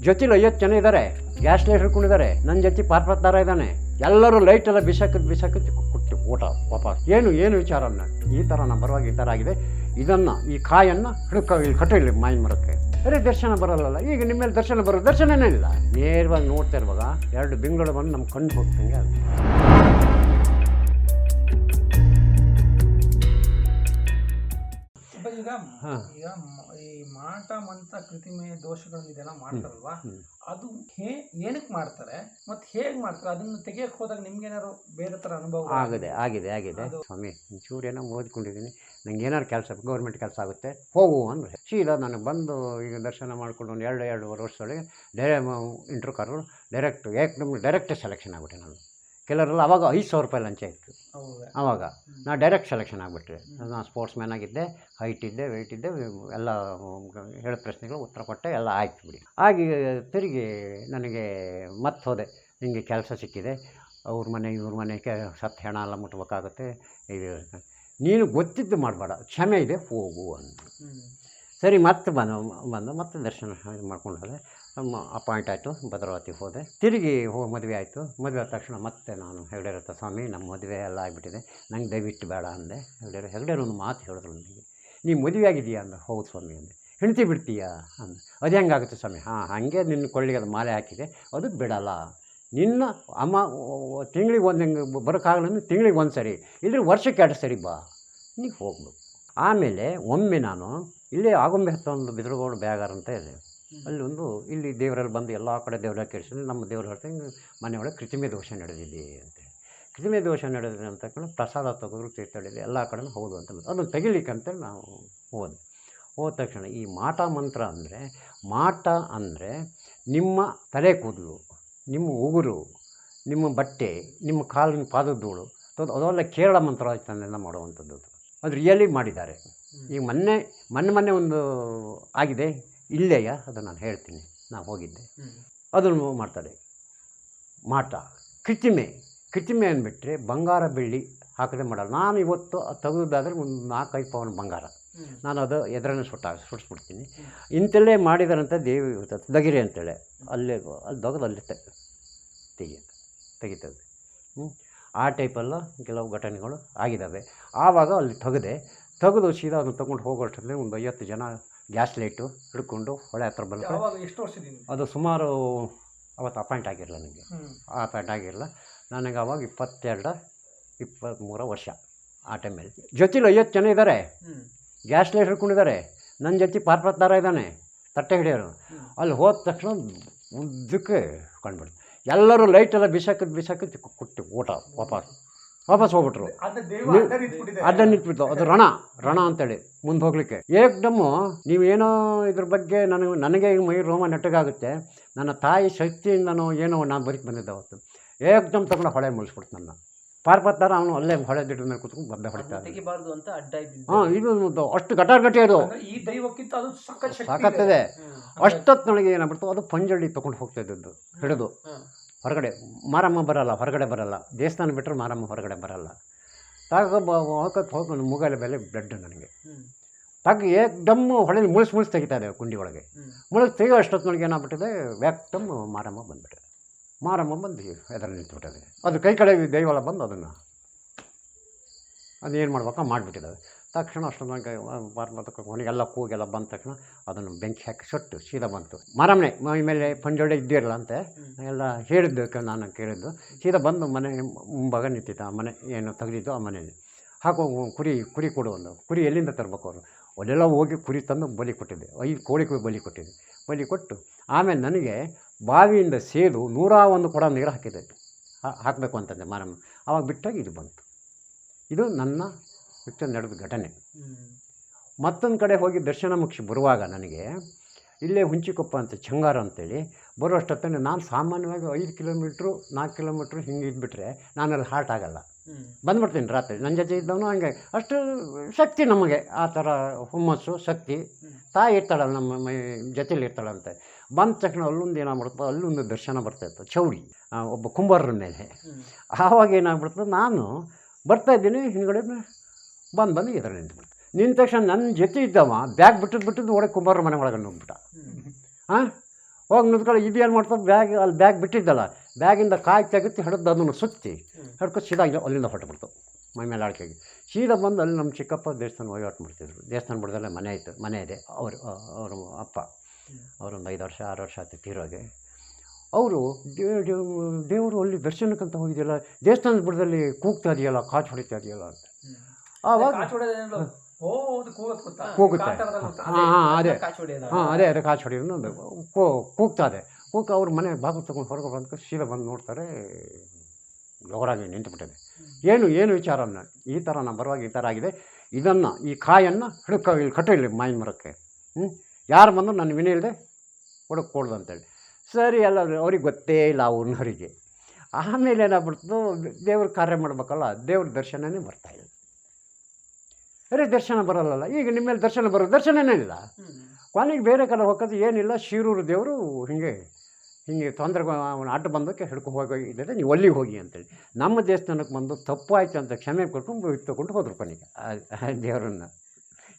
ಜೊತೆಲಿ ಐವತ್ತು ಜನ ಇದ್ದಾರೆ ಗ್ಯಾಸ್ ಲೈಟ್ ಹಿಡ್ಕೊಂಡಿದ್ದಾರೆ ನನ್ನ ಜೊತೆ ಪಾರ್ಪತ್ತಾರ ಇದ್ದಾನೆ ಎಲ್ಲರೂ ಲೈಟ್ ಎಲ್ಲ ಬಿಸಾಕದ್ ಬಿಸಾಕದ್ ಕೊಟ್ಟು ಊಟ ವಾಪಸ್. ಏನು ಏನು ವಿಚಾರ ಈ ಥರ ನಮ್ಮ ಬರುವಾಗ ಈ ಥರ ಆಗಿದೆ. ಇದನ್ನು ಈ ಕಾಯನ್ನು ಹಿಡ್ಕೊ ಇಲ್ಲಿ ಕಟ್ಟಿರಲಿ ಮಾಯ್ ಮರಕ್ಕೆ. ಅರೆ ದರ್ಶನ ಬರಲ್ಲ ಈಗ ನಿಮ್ಮ ಮೇಲೆ ದರ್ಶನ ಬರೋ ದರ್ಶನನೇ ಇಲ್ಲ. ನೇರವಾಗಿ ನೋಡ್ತಾ ಇರುವಾಗ ಎರಡು ಬೆಂಗಳೂರು ಬಂದು ನಮ್ಮ ಕಣ್ಣು ಹೋಗ್ತಂಗೆ ಅದು ಈಗ ಹಾ. ಈಗ ಮಾಟ ಮಂತ್ರ ಕೃತಿಮೆ ದೋಷಗಳನ್ನ ಇದೆಲ್ಲ ಮಾಡ್ತಾರಲ್ವಾ? ಅದು ಹೇ ಏನಕ್ಕೆ ಮಾಡ್ತಾರೆ? ಮತ್ತೆ ಹೇಗ್ ಮಾಡ್ತಾರೆ? ಅದನ್ನ ತೆಗಿಯಕ್ ಹೋದಾಗ ನಿಮ್ಗೇನಾದ್ರು ಬೇರೆ ತರ ಅನುಭವ ಆಗಿದೆ ಆಗಿದೆ ಆಗಿದೆ. ಸ್ವಾಮಿ ಒಂಚೂರು ಏನೋ ಓದ್ಕೊಂಡಿದ್ದೀನಿ. ನಂಗೆ ಏನಾದ್ರು ಕೆಲಸ ಗೌರ್ಮೆಂಟ್ ಕೆಲಸ ಆಗುತ್ತೆ ಹೋಗು ಅಂದರೆ. ಶೀಲ ನನಗೆ ಬಂದು ಈಗ ದರ್ಶನ ಮಾಡ್ಕೊಂಡು ಒಂದು ಎರಡು ಎರಡೂವರೆ ವರ್ಷದೊಳಗೆ ಡೈರೆ ಇಂಟ್ರೂ ಕರೆದು ಡೈರೆಕ್ಟ್ ಏಕ್ ನಮ್ಗೆ ಡೈರೆಕ್ಟ್ ಸೆಲೆಕ್ಷನ್ ಆಗ್ಬಿಟ್ಟೆ ನಾನು ಕೆಲವರೆಲ್ಲ ಅವಾಗ ಐದು ಸಾವಿರ ರೂಪಾಯಿ ಲಂಚ ಇತ್ತು. ಅವಾಗ. ಆವಾಗ ನಾ ಡೈರೆಕ್ಟ್ ಸೆಲೆಕ್ಷನ್ ಆಗಿಬಿಟ್ರೆ. ನಾನು ಸ್ಪೋರ್ಟ್ಸ್ ಮ್ಯಾನ್ ಆಗಿದ್ದೆ ಹೈಟ್ ಇದ್ದೆ ವೆಯ್ಟ್ ಇದ್ದೆ ಎಲ್ಲ ಹೇಳೋ ಪ್ರಶ್ನೆಗಳು ಉತ್ತರ ಕೊಟ್ಟೆ ಎಲ್ಲ ಆಯ್ತು ಬಿಡಿ. ಹಾಗೆ ತಿರುಗಿ ನನಗೆ ಮತ್ತೆ ಹೋದೆ. ನಿಮಗೆ ಕೆಲಸ ಸಿಕ್ಕಿದೆ. ಅವ್ರ ಮನೆ ಇವ್ರ ಮನೆ ಕೆ ಸತ್ತು ಹೆಣ ಎಲ್ಲ ಮುಟ್ಬೇಕಾಗುತ್ತೆ. ಇದು ನೀನು ಗೊತ್ತಿದ್ದು ಮಾಡಬೇಡ. ಕ್ಷಮೆ ಇದೆ ಹೋಗು ಅಂತ ಸರಿ ಮತ್ತೆ ಬಂದು ಬಂದು ಮತ್ತೆ ದರ್ಶನ ಮಾಡ್ಕೊಂಡು ಹೋದೆ. ಅಪಾಯಿಂಟ್ ಆಯಿತು ಭದ್ರಾವತಿಗೆ ಹೋದೆ. ತಿರುಗಿ ಹೋ, ಮದುವೆ ಆಯಿತು. ಮದುವೆ ಆದ ತಕ್ಷಣ ಮತ್ತೆ ನಾನು ಹೆಗ್ಡೆ ರಥ ಸ್ವಾಮಿ ನಮ್ಮ ಮದುವೆ ಎಲ್ಲ ಆಗಿಬಿಟ್ಟಿದೆ. ನಂಗೆ ದಯವಿಟ್ಟು ಬೇಡ ಅಂದೆ. ಹೆಗಡೆ ಹೆಗ್ಡೆರು ಒಂದು ಮಾತು ಹೇಳಿದ್ರು ನನಗೆ. ನೀವು ಮದುವೆ ಆಗಿದೆಯಾ ಅಂದ. ಹೌದು ಸ್ವಾಮಿ ಅಂದೆ. ಹೆಣ್ತಿ ಬಿಡ್ತೀಯಾ ಅಂದ. ಅದು ಹೆಂಗಾಗುತ್ತೆ ಸ್ವಾಮಿ? ಹಾಂ, ಹಾಗೆ ನಿನ್ನ ಕೊಳ್ಳಿಗೆ ಅದು ಮಾಲೆ ಹಾಕಿದೆ. ಅದು ಬಿಡಲ್ಲ. ನಿನ್ನ ಅಮ್ಮ ತಿಂಗಳಿಗೆ ಒಂದು ಹೆಂಗೆ ಬರೋಕ್ಕಾಗಲ್ಲ ತಿಂಗಳಿಗೆ ಒಂದು ಸರಿ. ಇಲ್ಲದ್ರೆ ವರ್ಷಕ್ಕೆ ಎರಡು ಸರಿ ಬಾ. ನೀವು ಹೋಗ್ಬೇಕು ಆಮೇಲೆ ಒಮ್ಮೆ ನಾನು, ಇಲ್ಲೇ ಆಗೊಂಬೆ ಹತ್ತೊಂದು ಒಂದು ಬಿದ್ರಗೋಡು ಬ್ಯಾಗಾರ್ ಅಂತ ಇದೆ. ಅಲ್ಲಿ ಒಂದು ಇಲ್ಲಿ ದೇವರಲ್ಲಿ ಬಂದು ಎಲ್ಲ ಕಡೆ ದೇವರ ಕೇಳಿಸಿದ್ರೆ ನಮ್ಮ ದೇವರ ಹೇಳ್ತಾರೆ ಮನೆಯೊಳಗೆ ಕೃತಿಮೆ ದೋಷ ನಡೆದಿದೆ ಅಂತ ಕೃತಿಮೆ ದೋಷ ನಡೆದಿದೆ ಅಂತ ಪ್ರಸಾದ ತೆಗೆದ್ರು ತೀರ್ಥಳಿದೆ ಎಲ್ಲ ಕಡೆನೂ ಹೌದು ಅಂತ. ಅದನ್ನು ತೆಗಿಲಿಕ್ಕಂತೇಳಿ ನಾವು ಹೋದ್ವಿ. ಹೋದ ತಕ್ಷಣ ಈ ಮಾಟ ಮಂತ್ರ ಅಂದರೆ ಮಾಟ ಅಂದರೆ ನಿಮ್ಮ ತಲೆ ಕೂದಲು ನಿಮ್ಮ ಉಗುರು ನಿಮ್ಮ ಬಟ್ಟೆ ನಿಮ್ಮ ಕಾಲಿನ ಪಾದಧೂಳು ಅದು ಅದೆಲ್ಲ ಕೇರಳ ಮಂತ್ರವಾಚನೆಯಿಂದ ಮಾಡುವಂಥದ್ದು. ಅದು ರಿಯಲಿ ಮಾಡಿದ್ದಾರೆ. ಈಗ ಮೊನ್ನೆ ಮೊನ್ನೆ ಮೊನ್ನೆ ಒಂದು ಆಗಿದೆ. ಇಲ್ಲೆಯ? ಅದು ನಾನು ಹೇಳ್ತೀನಿ. ನಾನು ಹೋಗಿದ್ದೆ. ಅದನ್ನು ಮಾಡ್ತಾರೆ. ಮಾಟ ಕೃತಿಮೆ ಕಿಚಿಮೆ ಅಂದ್ಬಿಟ್ರೆ ಬಂಗಾರ ಬೆಳ್ಳಿ ಹಾಕದೆ ಮಾಡಲ್ಲ. ನಾನು ಇವತ್ತು ತೆಗೆದಾದ್ರೆ ಒಂದು ನಾಲ್ಕೈದು ಪವನ್ ಬಂಗಾರ. ನಾನು ಅದು ಎದುರನ್ನು ಸುಟ್ಟ ಸುಡಿಸ್ಬಿಡ್ತೀನಿ ಇಂಥಲ್ಲೇ ಮಾಡಿದಾರಂತ ದೇವಿ ದಗಿರಿ ಅಂತೇಳಿ. ಅಲ್ಲೇ ಅಲ್ಲಿ ದೊಗದು ಅಲ್ಲಿ ತೆ ತೆಗಿಯೋದು ತೆಗಿತದೆ. ಹ್ಞೂ ಆ ಟೈಪೆಲ್ಲ ಕೆಲವು ಘಟನೆಗಳು ಆಗಿದ್ದಾವೆ. ಆವಾಗ ಅಲ್ಲಿ ತೆಗೆದೆ. ತೆಗೆದು ಸೀದಾ ಅದನ್ನು ತೊಗೊಂಡು ಹೋಗೋಷ್ಟರಲ್ಲಿ ಒಂದು ಐವತ್ತು ಜನ ಗ್ಯಾಸ್ ಲೈಟು ಹಿಡ್ಕೊಂಡು ಹೊಳೆ ಹತ್ರ ಬಂದು ಎಷ್ಟು ವರ್ಷದಿಂದ ಅದು ಸುಮಾರು ಅವತ್ತು ಅಪಾಯಿಂಟ್ ಆಗಿರಲ್ಲ ನನಗೆ. ಆ ಅಪಾಯಿಂಟ್ ಆಗಿರಲ್ಲ ನನಗೆ ಅವಾಗ ಇಪ್ಪತ್ತೆರಡು ಇಪ್ಪತ್ತ್ಮೂರು ವರ್ಷ ಆ ಟೈಮಲ್ಲಿ. ಜೊತೆಲಿ ಐವತ್ತು ಜನ ಇದ್ದಾರೆ. ಗ್ಯಾಸ್ ಲೈಟ್ ಹಿಡ್ಕೊಂಡಿದ್ದಾರೆ. ನನ್ನ ಜೊತೆ ಪಾರ್ಪತ್ತಾರ ಇದ್ದಾನೆ ತಟ್ಟೆ ಹಿಡಿಯೋರು ಅಲ್ಲಿ ಹೋದ ತಕ್ಷಣ ಉದ್ದಕ್ಕೆ ಕಂಡುಬಿಡ್ತು. ಎಲ್ಲರೂ ಲೈಟೆಲ್ಲ ಬಿಸಾಕಿದ್ ಬಿಸಾಕಿದ್ ಕೊಟ್ಟು ಊಟ ವಾಪಸ್. ವಾಪಸ್ ಹೋಗ್ಬಿಟ್ರು. ಅದ ಇಟ್ಬಿಟ್ಟು ಅಡ್ಡ ನಿಂತ್ಬಿಟ್ಟು ಅದು ರಣ ರಣ ಅಂತೇಳಿ ಮುಂದೆ ಹೋಗ್ಲಿಕ್ಕೆ. ಏಕ್ದಮ್ಮು ನೀವೇನೋ ಇದ್ರ ಬಗ್ಗೆ ನನಗೆ ನನಗೆ ಈಗ ಮೈ ರೋಮ ನೆಟ್ಟಗಾಗುತ್ತೆ. ನನ್ನ ತಾಯಿ ಶಕ್ತಿಯಿಂದನೋ ಏನೋ ನಾನು ಬದುಕಿ ಬಂದಿದ್ದೆ ಅವತ್ತು. ಏಕ್ದಮ್ ತಗೊಂಡು ಹೊಳೆ ಮುಳಿಸ್ಬಿಡ್ತು ನನ್ನ. ಪಾರ್ಪತ್ತಾರ ಅವನು ಅಲ್ಲೇ ಹೊಳೆ ದಿಟ್ಟ ಮೇಲೆ ಕೂತ್ಕೊಂಡು ಬಂದೆ ಹೊಡಿತಾ ಇದ್ದಾನೆ. ಅಂತ ಅಡ್ಡ ಇದ್ದಿದ್ದು. ಹಾಂ ಇದು ಅಷ್ಟು ಗಟಾರ್ಗಟಿ ಅದು. ಈ ದೈವಕ್ಕಿಂತ ಅದು ಸಖತ್ ಶಕ್ತಿ ಸಾಕತ್ತದೆ. ಅಷ್ಟೊತ್ತು ನನಗೆ ಏನಾಗ್ಬಿಡ್ತು ಅದು ಪಂಜಳ್ಳಿ ತೊಗೊಂಡು ಹೋಗ್ತಾ ಇದ್ದದ್ದು ಹಿಡಿದು. ಹ್ಮ್. ಹೊರಗಡೆ ಮಾರಮ್ಮ ಬರಲ್ಲ ಹೊರಗಡೆ ಬರಲ್ಲ. ದೇವಸ್ಥಾನ ಬಿಟ್ಟರೆ ಮಾರಮ್ಮ ಹೊರಗಡೆ ಬರಲ್ಲ. ತಗ ಹೋಗಕ್ಕೆ ಹೋಗಿ ಮೂಗಲ ಮೇಲೆ ಬ್ಲಡ್ ನನಗೆ. ತಗ್ಗ ತಗ್ ಏಕ್ದಮ್ ಹೊಳೆ ಮುಳಿಸ್ ಮುಳಿಸ್ ತೆಗಿತಾ ಇದೆ ಕುಂಡಿ ಒಳಗೆ. ಹ್ಮ್. ತೆಗೆಯೋ ಅಷ್ಟೊತ್ತಿನೊಳಗೆ ಏನಾಗ್ಬಿಟ್ಟಿದೆ ವ್ಯಾಕ್ದಮ್ ಮಾರಮ್ಮ ಬಂದ್ಬಿಟ್ಟಿದೆ. ಮಾರಮ್ಮ ಬಂದು ಎದುರು ನಿಂತ್ಬಿಟ್ಟಿದೆ. ಅದು ಕೈ ಕಡೆ ದೈವಲ್ಲ ಬಂದು ಅದನ್ನು ಅದೇನು ಮಾಡ್ಬೇಕಾ ಮಾಡಿಬಿಟ್ಟಿದ್ದಾವೆ. ತಕ್ಷಣ ಅಷ್ಟೊಂದು ಪಾರ್ವತಕ್ಕೆ ಕೊನೆಗೆಲ್ಲ ಕೂಗೆಲ್ಲ ಬಂದ ತಕ್ಷಣ ಅದನ್ನು ಬೆಂಕಿ ಹಾಕಿ ಸುಟ್ಟು ಸೀದಾ ಬಂತು. ಮರಮನೆ ಮನೆ ಮೇಲೆ ಪಂಜೋಡೆ ಇದ್ದಿರಲ್ಲ ಅಂತೆ ಎಲ್ಲ ಹೇಳಿದ್ದು ನಾನು ಕೇಳಿದ್ದು. ಸೀದಾ ಬಂದು ಮನೆ ಮುಂಭಾಗ ನಿಂತಿತ್ತು ಆ ಮನೆ ಏನು ತೆಗೆದಿದ್ದು ಆ ಮನೆಯಲ್ಲಿ. ಹಾಕೋ ಕುರಿ ಕುರಿ ಕೊಡು ಒಂದು ಕುರಿ ಎಲ್ಲಿಂದ ತರಬೇಕು ಅವರು? ಅಲ್ಲೆಲ್ಲ ಹೋಗಿ ಕುರಿ ತಂದು ಬಲಿ ಕೊಟ್ಟಿದ್ದೆ. ಐದು ಕೋಳಿಗೂ ಬಲಿ ಕೊಟ್ಟಿದ್ದೆ. ಬಲಿ ಕೊಟ್ಟು ಆಮೇಲೆ ನನಗೆ ಬಾವಿಯಿಂದ ಸೇದು ನೂರ ಒಂದು ಕೊಡ ನೀರು ಹಾಕಿದ್ದೆ. ಹಾಕಬೇಕು ಅಂತಂದೆ ಮಾರಮ್ಮ. ಆವಾಗ ಬಿಟ್ಟಾಗ ಇದು ಬಂತು. ಇದು ನನ್ನ ವಿಚಾರ ನಡೆದ ಘಟನೆ. ಮತ್ತೊಂದು ಕಡೆ ಹೋಗಿ ದರ್ಶನ ಮುಗಿಸಿ ಬರುವಾಗ ನನಗೆ ಇಲ್ಲೇ ಹುಂಚಿಕೊಪ್ಪ ಅಂತ ಚಂಗಾರ ಅಂತೇಳಿ ಬರುವಷ್ಟೊತ್ತಲ್ಲಿ ನಾನು ಸಾಮಾನ್ಯವಾಗಿ ಐದು ಕಿಲೋಮೀಟ್ರು ನಾಲ್ಕು ಕಿಲೋಮೀಟ್ರು ಹಿಂಗೆ ಇದ್ಬಿಟ್ರೆ ನಾನಲ್ಲಿ ಹಾರ್ಟ್ ಆಗಲ್ಲ. ಬಂದ್ಬಿಡ್ತೀನಿ ರಾತ್ರಿ. ನನ್ನ ಜೊತೆ ಇದ್ದವನು ಹಂಗೆ ಅಷ್ಟು ಶಕ್ತಿ ನಮಗೆ ಆ ಥರ ಹುಮ್ಮಸ್ಸು ಶಕ್ತಿ. ತಾಯಿ ಇರ್ತಾಳಲ್ಲ ನಮ್ಮ ಮೈ ಜೊತೆಲಿ ಇರ್ತಾಳಂತೆ. ಬಂದ ತಕ್ಷಣ ಅಲ್ಲೊಂದು ಏನಾಗ್ಬಿಡ್ತದೆ ಅಲ್ಲೊಂದು ದರ್ಶನ ಬರ್ತಾಯಿತ್ತು ಚೌಡಿ ಒಬ್ಬ ಕುಂಬಾರರ ಮೇಲೆ. ಆವಾಗ ಏನಾಗ್ಬಿಡ್ತು ನಾನು ಬರ್ತಾ ಇದ್ದೀನಿ ಹಿಂದ್ಗಡೆ ಬಂದು ಬಂದು ಎದುರು ನಿಂತ್ಬಿಡ್ತು ನಿಂತ ತಕ್ಷಣ ನನ್ನ ಜೊತೆ ಇದ್ದವ, ಬ್ಯಾಗ್ ಬಿಟ್ಟದ್ದು ಬಿಟ್ಟಿದ್ದು ಒಳಗೆ ಕುಂಬಾರ ಮನೆ ಒಳಗೆ ನೋಡ್ಬಿಟ್ಟ. ಹಾಂ ಹೋಗಿ ನಿಂತ್ಕೊಳ್ಳಿ ಏನು ಮಾಡ್ತಾವೆ ಬ್ಯಾಗ್, ಅಲ್ಲಿ ಬ್ಯಾಗ್ ಬಿಟ್ಟಿದ್ದಲ್ಲ, ಬ್ಯಾಗಿಂದ ಕಾಯಿ ತೆಗೆದು ಹಿಡಿದು ಅದನ್ನು ಸುತ್ತಿ ಹಿಡ್ಕೊಂಡು ಸೀದಾ ಅಲ್ಲಿಂದ ಹೊರಟುಬಿಡ್ತು. ಮೈ ಮೇಲೆ ಆಳ್ಕೆಗೆ. ಸೀದಾ ಬಂದು ಅಲ್ಲಿ ನಮ್ಮ ಚಿಕ್ಕಪ್ಪ ದೇವಸ್ಥಾನ ವಹಿವಾಟು ಮಾಡ್ತಿದ್ರು. ದೇವಸ್ಥಾನ ಬಿಡ್ದಲ್ಲೇ ಮನೆ ಇತ್ತು, ಮನೆ ಇದೆ. ಅವರು ಅವರು ಅಪ್ಪ, ಅವರೊಂದು ಐದು ವರ್ಷ, ಆರು ವರ್ಷ ಆಯ್ತು ತೀರೋಗೆ. ಅವರು ದೇವರು ಅಲ್ಲಿ ದರ್ಶನಕ್ಕಂತ ಹೋಗಿದೆಯಲ್ಲ, ದೇವಸ್ಥಾನದ ಬಿಡದಲ್ಲಿ ಕೂಗ್ತಾ ಇದೆಯಲ್ಲ ಕಾಚು ಹೊಡಿತಾ ಇದೆಯಲ್ಲ ಅಂತ. ಆವಾಗ ಕೂಗುತ್ತೆ. ಹಾಂ ಅದೇ. ಹಾಂ ಅದೇ. ಅದೇ ಕಾಚು ಹೊಡಿಯೋದು ಕೂ ಕೂಗ್ತಾ ಕೂಗ ಅವ್ರ ಮನೆ ಬಾಬು ತಗೊಂಡು ಹೊರಗೆ ಬಂದು ಸೀದಾ ಬಂದು ನೋಡ್ತಾರೆ. ಜೋರಾಗಿ ನಿಂತುಬಿಟ್ಟಿದೆ. ಏನು ಏನು ವಿಚಾರ ಈ ಥರ ನಾನು ಬರುವಾಗ ಈ ಥರ ಆಗಿದೆ. ಇದನ್ನು ಈ ಕಾಯನ್ನು ಹಿಡ್ಕ ಇಲ್ಲಿ ಕಟ್ಟು ಇಲ್ಲಿ ಮಾವಿನ ಮರಕ್ಕೆ. ಹ್ಞೂ ಯಾರು ಬಂದು ನನ್ನ ವಿನಯ ಇಲ್ಲದೆ ಹುಡುಕ್ ಕೊಡ್ದು ಅಂತೇಳಿ. ಸರಿ ಎಲ್ಲ ಅವ್ರಿಗೆ ಗೊತ್ತೇ ಇಲ್ಲ ಅವ್ರನ್ನ ಊರಿನವರಿಗೆ ಆಮೇಲೆ ಏನಾಗ್ಬಿಡ್ತು ದೇವ್ರ ಕಾರ್ಯ ಮಾಡಬೇಕಲ್ಲ ದೇವ್ರ ದರ್ಶನವೇ ಬರ್ತಾಯಿಲ್ಲ ಅರೆ ದರ್ಶನ ಬರಲ್ಲಲ್ಲ. ಈಗ ನಿಮ್ಮ ಮೇಲೆ ದರ್ಶನ ಬರೋ ದರ್ಶನನೇ ಇಲ್ಲ. ಹ್ಮ್. ಕೊನೆಗೆ ಬೇರೆ ಕಡೆ ಹೋಗೋದು ಏನಿಲ್ಲ. ಶಿರೂರು ದೇವರು ಹಿಂಗೆ ಹಿಂಗೆ ತೊಂದರೆ ಅವನು ಅಡ್ಡ ಬಂದಕ್ಕೆ ಹಿಡ್ಕೊ ಹೋಗಿ ಇದ್ದರೆ ನೀವು ಅಲ್ಲಿಗೆ ಹೋಗಿ ಅಂತೇಳಿ. ನಮ್ಮ ದೇವಸ್ಥಾನಕ್ಕೆ ಬಂದು ತಪ್ಪು ಆಯಿತು ಅಂತ ಕ್ಷಮೆ ಕೊಟ್ಕೊಂಡು ತಗೊಂಡು ಹೋದ್ರು ಕೊನೆಗೆ. ದೇವರನ್ನ.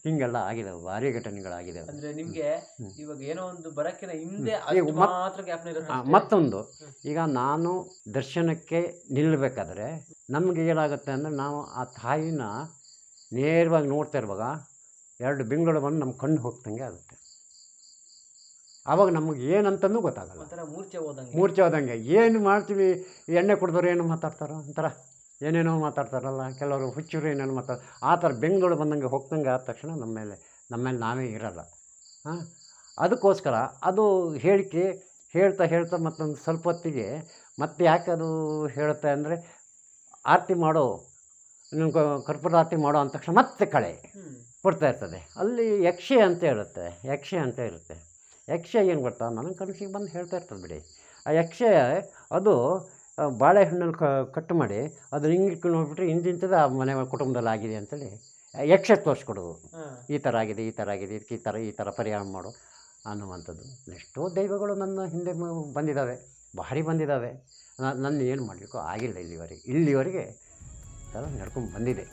ಹಿಂಗೆಲ್ಲ ಆಗಿದೆ. ಭಾರಿ ಘಟನೆಗಳಾಗಿದೆ. ಅಂದರೆ ನಿಮಗೆ ಇವಾಗ ಏನೋ ಒಂದು ಬರೋಕ್ಕಿಂತ ಹಿಂದೆ ಮತ್ತೊಂದು. ಈಗ ನಾನು ದರ್ಶನಕ್ಕೆ ನಿಲ್ಲಬೇಕಾದ್ರೆ ನಮಗೆ ಏನಾಗುತ್ತೆ ಅಂದರೆ ನಾವು ಆ ತಾಯಿನ ನೇರವಾಗಿ ನೋಡ್ತಾ ಇರುವಾಗ ಎರಡು ಬೆಂಗಳೂರು ಬಂದು ನಮ್ಮ ಕಣ್ಣು ಹೋಗ್ತಂಗೆ ಆಗುತ್ತೆ. ಆವಾಗ ನಮಗೆ ಏನಂತಂದು ಗೊತ್ತಾಗಲ್ಲ. ಮೂರ್ಛೆ ಹೋದಂಗೆ. ಮೂರ್ಛೆ ಹೋದಂಗೆ. ಏನು ಮಾಡ್ತೀವಿ? ಎಣ್ಣೆ ಕುಡಿದವ್ರು ಏನು ಮಾತಾಡ್ತಾರೋ? ಒಂಥರ ಏನೇನೋ ಮಾತಾಡ್ತಾರಲ್ಲ ಕೆಲವರು ಹುಚ್ಚರು ಏನೇನೋ ಮಾತಾಡ ಆ ಥರ ಬೆಂಗಳೂರು ಬಂದಂಗೆ ಹೋಗ್ದಂಗೆ ಆದ ತಕ್ಷಣ ನಮ್ಮ ಮೇಲೆ ನಮ್ಮ ಮೇಲೆ ನಾವೇ ಇರಲ್ಲ. ಹಾಂ? ಅದಕ್ಕೋಸ್ಕರ ಅದು ಹೇಳಿಕೆ ಹೇಳ್ತಾ ಹೇಳ್ತಾ ಮತ್ತೊಂದು ಸ್ವಲ್ಪ ಹೊತ್ತಿಗೆ ಮತ್ತೆ ಯಾಕೆ ಅದು ಹೇಳುತ್ತೆ ಅಂದರೆ ಆರತಿ ಮಾಡೋ ನೀವು ಕರ್ಪೂರಾತಿ ಮಾಡೋ ಅಂದ ತಕ್ಷಣ ಮತ್ತೆ ಕಳೆ ಕೊಡ್ತಾ ಇರ್ತದೆ. ಅಲ್ಲಿ ಯಕ್ಷೆ ಅಂತ ಇರುತ್ತೆ ಯಕ್ಷೆ ಅಂತ ಇರುತ್ತೆ ಯಕ್ಷೆ ಏನು ಗೊತ್ತಾ? ನನ್ನ ಕನಸಿಗೆ ಬಂದು ಹೇಳ್ತಾ ಇರ್ತದೆ ಬಿಡಿ. ಆ ಯಕ್ಷೆ ಅದು ಬಾಳೆಹಣ್ಣಲ್ಲಿ ಕ ಕಟ್ ಮಾಡಿ ಅದು ಹಿಂಗೆ ಹೋಗ್ಬಿಟ್ರೆ ಹಿಂದಿಂತದ ಆ ಮನೆ ಕುಟುಂಬದಲ್ಲಿ ಆಗಿದೆ ಅಂತೇಳಿ ಯಕ್ಷ ತೋರಿಸ್ಕೊಡೋದು. ಈ ಥರ ಆಗಿದೆ ಈ ಥರ ಆಗಿದೆ ಇದಕ್ಕೆ ಈ ಥರ ಈ ಥರ ಪರಿಹಾರ ಮಾಡು ಅನ್ನುವಂಥದ್ದು. ಎಷ್ಟೋ ದೈವಗಳು ನನ್ನ ಹಿಂದೆ ಬಂದಿದ್ದಾವೆ ಭಾರಿ ಬಂದಿದ್ದಾವೆ. ನನ್ನ ಏನು ಮಾಡಲಿಕ್ಕೂ ಆಗಿಲ್ಲ ಇಲ್ಲಿವರೆಗೆ ಇಲ್ಲಿವರೆಗೆ ಥರ ನಡ್ಕೊಂಡು ಬಂದಿದೆ